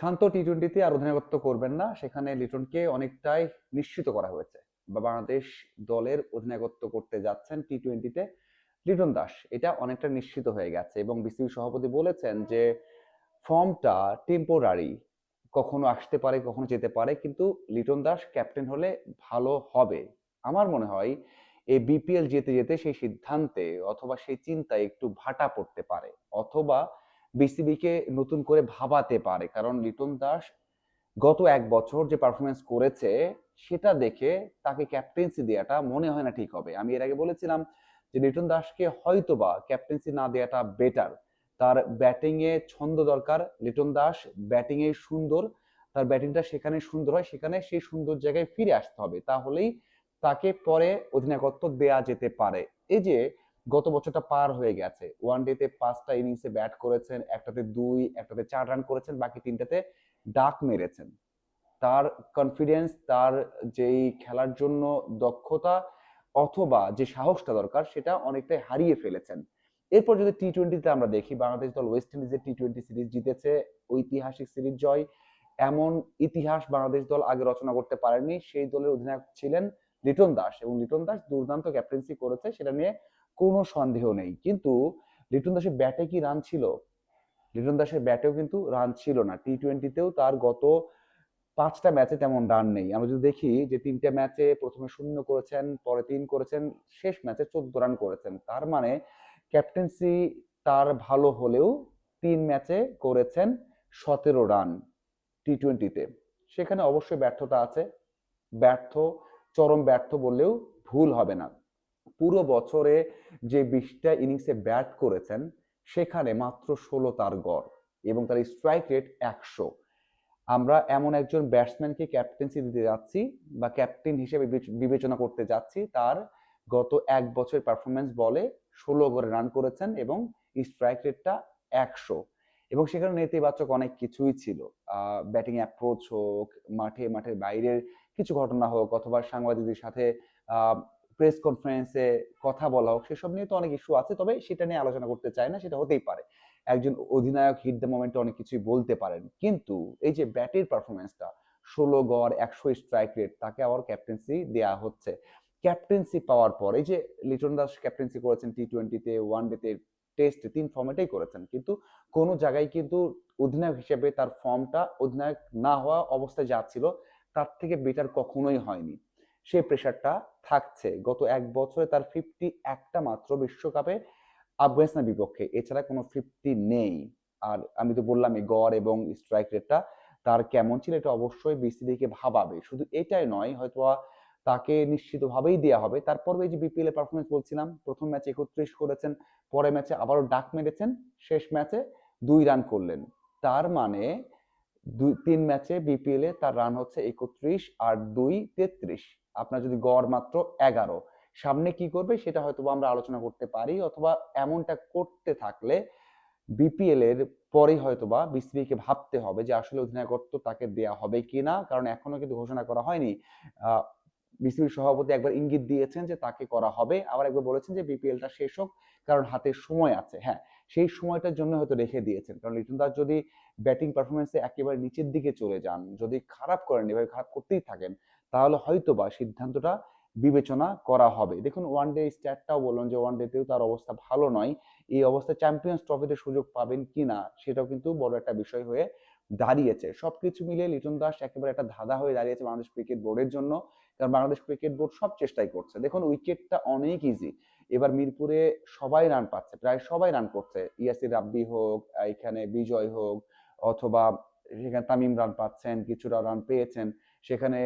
শান্ত টি টোয়েন্টিতে আর অধিনায়কত্ব করবেন না। সেখানে লিটনকে অনেকটাই নিশ্চিত করা হয়েছে। বা বাংলাদেশ দলের অধিনায়কত্ব করতে যাচ্ছেন টি টোয়েন্টিতে লিটন দাস। এটা অনেকটা নিশ্চিত হয়ে গেছে এবং বিসিবি সভাপতি বলেছেন যে, ফর্মটা টেম্পোরারি কখনো আসতে পারে, কখনো যেতে পারে, কিন্তু লিটন দাস ক্যাপ্টেন হলে ভালো হবে। আমার মনে হয় এই বিপিএল যেতে যেতে সেই সিদ্ধান্তে অথবা সেই চিন্তায় একটু ভাটা পড়তে পারে। অথবা বিসিবিকে নতুন করে ভাবাতে পারে। কারণ লিটন দাস গত এক বছর যে পারফরমেন্স করেছে, সেটা দেখে তাকে ক্যাপ্টেন্সি দেওয়াটা মনে হয় না ঠিক হবে। আমি এর আগে বলেছিলাম যে লিটন দাসকে হয়তোবা ক্যাপ্টেন্সি না দেওয়াটা বেটার তার ব্যাটিং এ ছন্দ দরকার। লিটন দাস ব্যাটিং এ সুন্দর। তার ব্যাটিংটা সেখানে সুন্দর হয়, সেখানে সেই সুন্দর জায়গায় ফিরে আসতে হবে। তাহলেই তাকে পরে অধিনায়কত্ব দেয়া যেতে পারে। এই যে গত বছরটা পার হয়ে গেছে। ওয়ান ডেতে পাঁচটা ইনিংসে ব্যাট করেছেন, একটাতে দুই, একটাতে চার রান করেছেন, বাকি তিনটাতে ডাক মেরেছেন। তার কনফিডেন্স তার যেই খেলার জন্য দক্ষতা অথবা যে সাহসটা দরকার, সেটা অনেকটাই হারিয়ে ফেলেছেন। এরপর যদি টি টোয়েন্টিতে আমরা দেখি, বাংলাদেশ দল ওয়েস্ট ইন্ডিজের টি টোয়েন্টি সিরিজ জিতেছে, ঐতিহাসিক সিরিজ জয়। এমন ইতিহাস বাংলাদেশ দল আগে রচনা করতে পারেনি। সেই দলের অধিনায়ক ছিলেন লিটন দাস এবং লিটন দাস দুর্দান্ত ক্যাপ্টেন্সি করেছে, সেটা নিয়ে কোনো সন্দেহ নেই। কিন্তু লিটন দাসের ব্যাটে কি রান ছিল? লিটন দাসের ব্যাটেও কিন্তু রান ছিল না। টি টোয়েন্টিতেও তার গত পাঁচটা ম্যাচে তেমন রান নেই। আমরা যদি দেখি যে তিনটে ম্যাচে প্রথমে শূন্য করেছেন, পরে তিন করেছেন, শেষ ম্যাচে চোদ্দ রান করেছেন। তার মানে ক্যাপ্টেন্সি তার ভালো হলেও তিন ম্যাচে করেছেন সতেরো রান টি টোয়েন্টিতে সেখানে অবশ্যই ব্যর্থতা আছে। ব্যর্থ, চরম ব্যর্থ বললেও ভুল হবে না। পুরো বছরে যে বিশটা ইনিংসে ব্যাট করেছেন, সেখানে মাত্র ষোলো তার গড় এবং তার স্ট্রাইক রেট একশো। আমরা এমন একজন ব্যাটসম্যানকে ক্যাপ্টেন্সি দিতে যাচ্ছি বা ক্যাপ্টেন হিসেবে বিবেচনা করতে যাচ্ছি, তার গত এক বছর পারফরমেন্স বলে ষোলো করে রান করেছেন এবং স্ট্রাইক রেটটা একশো। এবং সেখানে নেতিবাচক অনেক কিছুই ছিল। ব্যাটিং অ্যাপ্রোচ হোক, মাঠে, মাঠের বাইরের কিছু ঘটনা হোক, অথবা সাংবাদিকদের সাথে প্রেস কনফারেন্সে কথা বলা হোক, সেসব নিয়ে তো অনেক ইস্যু আছে, তবে সেটা নিয়ে আলোচনা করতে চায় না, সেটা হতেই পারে। একজন অধিনায়ক হিট দ্য মোমেন্টে অনেক কিছুই বলতে পারেন, কিন্তু এই যে ব্যাটের পারফরমেন্সটা ষোলো গড়, একশো স্ট্রাইক রেট তাকে আবার ক্যাপ্টেন্সি দেওয়া হচ্ছে। ক্যাপ্টেন্সি পাওয়ার পর, এই যে লিটন দাস ক্যাপ্টেন্সি করেছেন টি টোয়েন্টিতে ওয়ান ডেতে টেস্ট তিন ফর্মেটেই করেছেন, কিন্তু কোনো জায়গায় কিন্তু অধিনায়ক হিসেবে তার ফর্মটা অধিনায়ক না হওয়া অবস্থায় যাচ্ছিল তার থেকে বেটার কখনোই হয়নি। সেই প্রেশারটা থাকছে। গত এক বছরে তার ফিফটি একটা মাত্র বিশ্বকাপে আফগানিস্তানের বিপক্ষে। এছাড়া কোনো ফিফটি নেই। আর আমি তো বললাম গড় এবং স্ট্রাইক রেটটা তার কেমন ছিল এটা অবশ্যই বিসিবিকে ভাবাবে। শুধু এটাই নয় হয়তো তাকে নিশ্চিতভাবেই দেওয়া হবে। তারপর এই যে বিপিএল এর পারফরমেন্স বলছিলাম, প্রথম ম্যাচে একত্রিশ করেছেন পরে ম্যাচে আবারও ডাক মেরেছেন, শেষ ম্যাচে দুই রান করলেন। তার মানে দুই, তিন ম্যাচে বিপিএল এ তার রান হচ্ছে একত্রিশ আর দুই তেত্রিশ। আপনার যদি গড় মাত্র এগারো। সামনে কি করবে সেটা হয়তো আমরা আলোচনা করতে পারি, অথবা এমনটা করতে থাকলে বিপিএল এর পরেই হয়তোবা বিসিবিকে ভাবতে হবে যে আসলে অধিনায়কত্ব তাকে দেয়া হবে কি না কারণ এখনও কিন্তু ঘোষণা করা হয়নি। বিসিবির সভাপতি একবার ইঙ্গিত দিয়েছেন যে তাকে করা হবে, আবার একবার বলেছেন যে বিপিএলটা শেষ হোক, কারণ হাতে সময় আছে। হ্যাঁ সেই সময়টার জন্য হয়তো রেখে দিয়েছেন, কারণ লিটন দাস যদি ব্যাটিং পারফরমেন্সে একেবারে নিচের দিকে চলে যান, যদি খারাপ করেন এভাবে খারাপ করতেই থাকেন তাহলে হয়তো বা সিদ্ধান্তটা বিবেচনা করা হবে। দেখুন ওয়ান ডে স্ট্যাটটাও বললেন যে ওয়ান ডেতেও তার অবস্থা ভালো নয়। এই অবস্থায় চ্যাম্পিয়ন্স ট্রফিতে সুযোগ পাবেন কিনা সেটাও কিন্তু বড় একটা বিষয় হয়ে দাঁড়িয়েছে। সবকিছু মিলিয়ে লিটন দাস একেবারে একটা ধাঁধা হয়ে দাঁড়িয়েছে বাংলাদেশ ক্রিকেট বোর্ডের জন্য, কারণ বাংলাদেশ ক্রিকেট বোর্ড সব চেষ্টাই করছে। দেখুন উইকেটটা অনেক ইজি এবার মিরপুরে সবাই রান পাচ্ছে, প্রায় সবাই রান করছে। ইয়াসির রাব্বি হোক, এখানে বিজয় হোক, অথবা সেখানে তামিম রান পাচ্ছেন, কিছুটা রান পেয়েছেন। সেখানে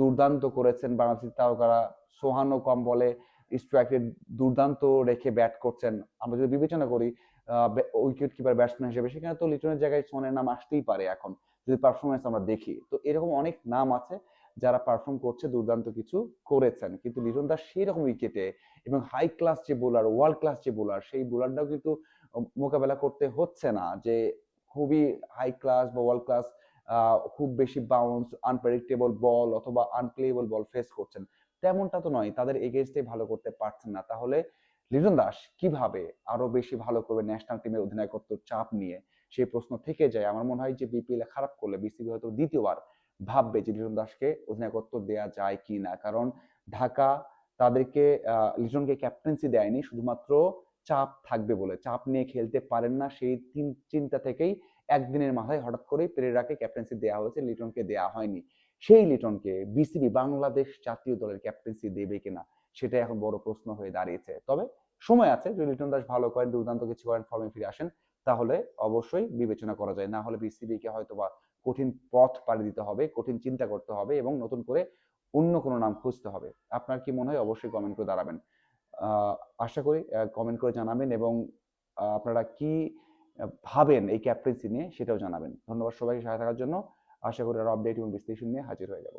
দুর্দান্ত করেছেন বাংলাদেশের তারকারা। সোহানো কম বলে স্ট্রাইকে দুর্দান্ত রেখে ব্যাট করছেন। আমরা যদি বিবেচনা করি উইকেট কিপার ব্যাটসম্যান হিসেবে, সেখানে তো লিটনের জায়গায় সোনের নাম আসতেই পারে এখন। যদি পারফরমেন্স আমরা দেখি, তো এরকম অনেক নাম আছে যারা পারফর্ম করছে, দুর্দান্ত কিছু করেছেন। কিন্তু লিটন দাস সেই রকম উইকেটে এবং হাই ক্লাস যে বোলার ওয়ার্ল্ড ক্লাস যে বোলার সেই বোলারটাও কিন্তু মোকাবেলা করতে হচ্ছে না। যে খুবই হাই ক্লাস বা ওয়ার্ল্ড ক্লাস খুব বেশি বাউন্স আনপ্রেডিক্টেবল বল অথবা আনপ্লেয়েবল বল ফেস করছেন। তেমনটা তো নয় তাদের এগেনস্টে ভালো করতে পারছেন না। তাহলে লিটন দাস কীভাবে আরও বেশি ভালো করবে ন্যাশনাল টিমের অধিনায়কত্ব চাপ নিয়ে? সেই প্রশ্ন থেকে যায়। আমার মনে হয় যে বিপিএল এ খারাপ করলে বিসিবি হয়তো দ্বিতীয়বার ভাববে যে লিটন দাসকে অধিনায়কত্ব দেয়া যায় কি না। কারণ ঢাকা তাদেরকে আহ, লিটনকে ক্যাপ্টেন্সি দেয়নি শুধুমাত্র চাপ থাকবে বলে। চাপ নিয়ে খেলতে পারেন না সেই চিন্তা থেকেই একদিনের মাথায় হঠাৎ করে পেরেরাকে ক্যাপ্টেন্সি দেওয়া হয়েছে, লিটনকে দেওয়া হয়নি। সেই লিটনকে বিসিবি বাংলাদেশ জাতীয় দলের ক্যাপ্টেন্সি দেবে কিনা সেটা এখন বড় প্রশ্ন হয়ে দাঁড়িয়েছে। তবে সময় আছে, যদি লিটন দাস ভালো করেন, দুর্দান্ত কিছু করেন ফর্মে ফিরে আসেন, তাহলে অবশ্যই বিবেচনা করা যায়। না হলে বিসিবি কে হয়তো বা কঠিন পথ পাড়ি দিতে হবে, কঠিন চিন্তা করতে হবে এবং নতুন করে অন্য কোনো নাম খুঁজতে হবে। আপনার কি মনে হয়? অবশ্যই কমেন্ট করে দাঁড়াবেন। আশা করি কমেন্ট করে জানাবেন এবং আপনারা কি ভাবেন এই ক্যাপ্টেন্সি নিয়ে সেটাও জানাবেন। ধন্যবাদ সবাইকে সাথে থাকার জন্য। আশা করি আরও আপডেট এবং বিশ্লেষণ নিয়ে হাজির হয়ে যাব।